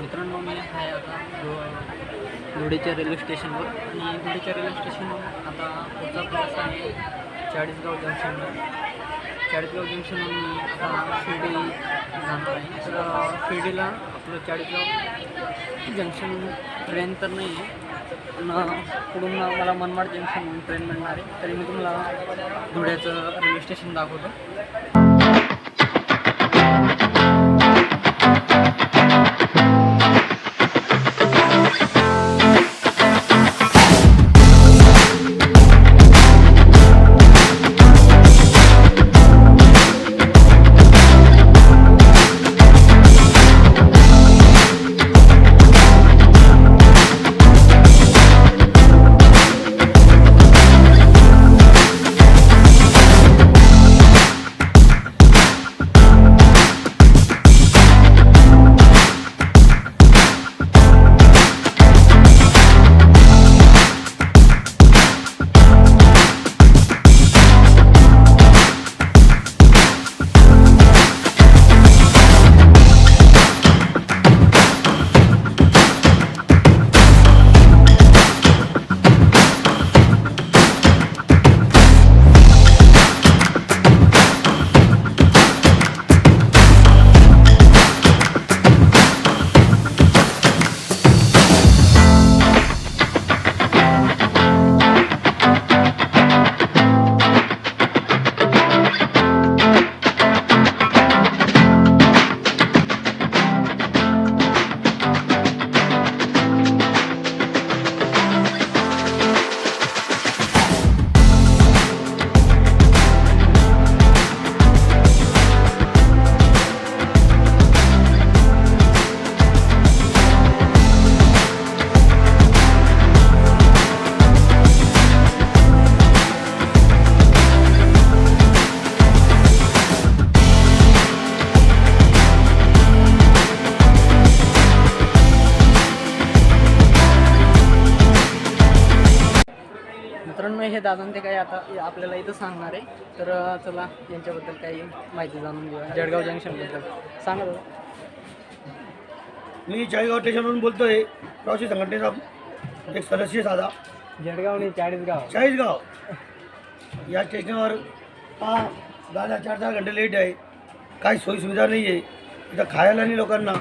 मित्रांनो मी आहे आता धुळेच्या रेल्वे स्टेशनवर. आणि धुळेच्या रेल्वे स्टेशनवर आता पुढचा प्रवास आहे चाळीसगाव जंक्शनवर चाळीसगाव जंक्शनवर मी आता शिर्डी जाणार आहे. तर शिर्डीला आपलं चाळीसगाव जंक्शन ट्रेन तर नाही आहे पण पुढून मला मनमाड जंक्शन म्हणून ट्रेन मिळणार आहे. तरी मी तुम्हाला धुळ्याचं रेल्वे स्टेशन दाखवतो. हे दादा ते काही आता आपल्याला इथं सांगणार आहे. तर चला यांच्याबद्दल काही माहिती जाणून घेऊया. जळगाव जंक्शनबद्दल सांगा दादा. मी चाळीसगाव स्टेशनवरून बोलतोय प्रवासी संघटनेचा एक सदस्य साधा. जळगाव आणि चाळीसगाव. चाळीसगाव. या स्टेशनवर हा दादा चार चार घंटे लेट आहे. काही सोयीसुविधा नाही आहे इथं खायला नाही लोकांना.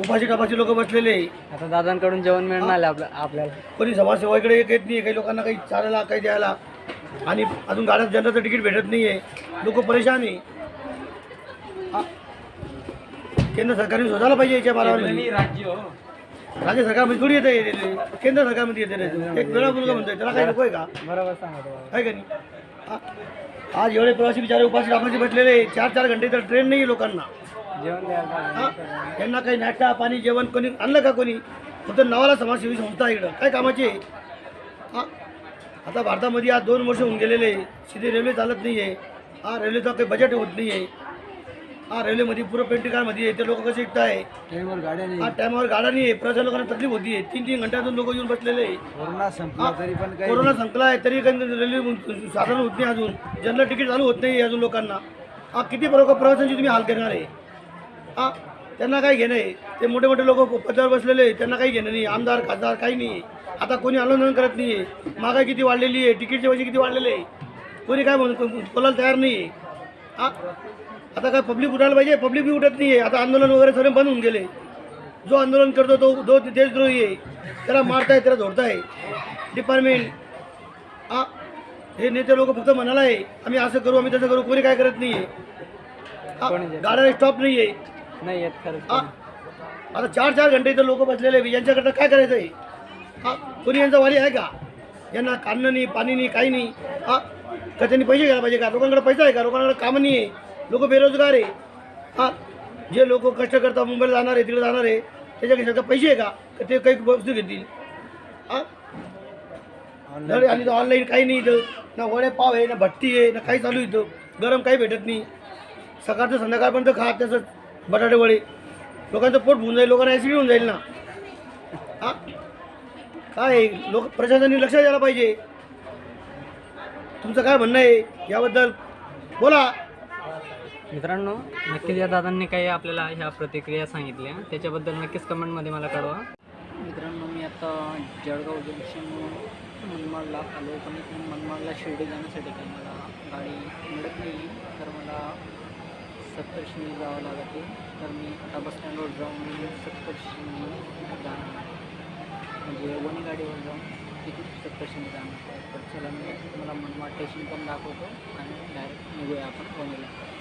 उपाशी टापाची लोक बसलेले. आहे. आता दादांकडून जेवण मिळणार आपल्या आपल्याला. कोणी समाजसेवाकडे एक येत नाही काही लोकांना काही चालायला काही द्यायला. आणि अजून गाड्यात जनताचं तिकीट भेटत नाही आहे लोक परेशान आहे. केंद्र सरकारने शोधायला पाहिजे याच्या बारावर. राज्य हो. राज्य सरकारमध्ये थोडी येते केंद्र सरकारमध्ये येते एक वेळा मुलगा म्हणतोय त्याला काही नको आहे का? बरोबर आहे का नाही? हा? आज एवढे प्रवासी बिचारे उपाशी टापाशी बसलेले. चार चार घंटे तर ट्रेन नाही आहे लोकांना. हा? यांना काही नाश्ता पाणी जेवण कोणी आणलं का कोणी? फक्त नावाला समाजसेवी संस्था आहे इकडं. काय कामाची आहे? हा? आता भारतामध्ये आज दोन वर्ष होऊन गेलेले आहे. सीधी रेल्वे चालत नाही आहे हा रेल्वेचा काही बजेट होत नाही आहे हा रेल्वेमध्ये पुरं पेंटिकारमध्ये आहे. ते लोक कसे शिकत आहे? ट्रेनवर गाड्या हा टायमावर गाडा नाही आहे. प्रजा लोकांना तकलीफ होती आहे. तीन तीन घंट्यातून लोक येऊन बसलेले आहे. कोरोना संपला तरी पण कोरोना संपला आहे तरी काही रेल्वे साधन होत नाही अजून. जनरल तिकीट चालू होत नाही अजून लोकांना. हा किती बरोबर प्रवाशांची तुम्ही हाल करणार आहे? हा त्यांना काही घेणं आहे. ते मोठे मोठे लोक पदावर बसलेले त्यांना काही घेणं नाही. आमदार खासदार काही नाही आता कोणी आंदोलन करत नाही आहे. महागाई किती वाढलेली आहे. तिकीटचे पैसे किती वाढलेले आहे. कोणी काय म्हणून बोलायला तयार नाही आहे. हा? आता काय पब्लिक उठायला पाहिजे? पब्लिक बी उठत नाही आहे. आता आंदोलन वगैरे सगळे बंद होऊन गेले. जो आंदोलन करतो तो दो देशद्रोही आहे. त्याला मारताय त्याला झोडताय डिपार्टमेंट हा? हे नेते लोक फक्त म्हणाला आहे आम्ही असं करू आम्ही तसं करू. कोणी काय करत नाही आहे? गाड्याला स्टॉप नाही आहे नाही येत खरंच हा? आता चार चार घंटे इथं लोक बसलेले आहे यांच्याकडं काय करायचं आहे हा? कोणी यांचा वाली आहे का? यांना काढणं नाही पाणी नाही काही नाही. हा? का त्यांनी पैसे घ्यायला पाहिजे का? लोकांकडे पैसा आहे का? लोकांकडे कामं नाही आहे. लोक बेरोजगार आहे. हा? जे लोक कष्ट करतात मुंबईला जाणार आहे तिकडे जाणार आहे त्याच्याकडे का पैसे आहे का? का ते काही वस्तू घेतील? हा? धड आणि ऑनलाईन काही नाही इथं. ना वडे पाव आहे ना भट्टी आहे ना काही चालू आहे इथं. गरम काही भेटत नाही. सकाळचं संध्याकाळपर्यंत खा त्याचं बटाटे वडे. लोकांचं पोट भरून जाईल लोकांना ॲसिड होऊन जाईल ना. हा? काय? लोक प्रशासनाने लक्ष द्यायला पाहिजे. तुमचं काय म्हणणं आहे याबद्दल? बोला. मित्रांनो नक्कीच या दादांनी काही आपल्याला ह्या प्रतिक्रिया सांगितल्या. त्याच्याबद्दल नक्कीच कमेंटमध्ये मला कळवा. मित्रांनो मी आता जळगाव जंक्शन मनमाडला आलो. पण मनमाडला शिर्डी जाण्यासाठी काही मला गाडी मिळत नाही. तर मला सप्तर्षिणी जावं आहे तर मी आता बसस्टँडवर जाऊन सप्तर्षिणी जाणार म्हणजे वणी गाडीवर जाऊन तिथून सप्तर्षिणी जाणार तर चला मी मला मनमाड स्टेशन पण दाखवतो आणि डायरेक्ट निघूया आपण वणीला.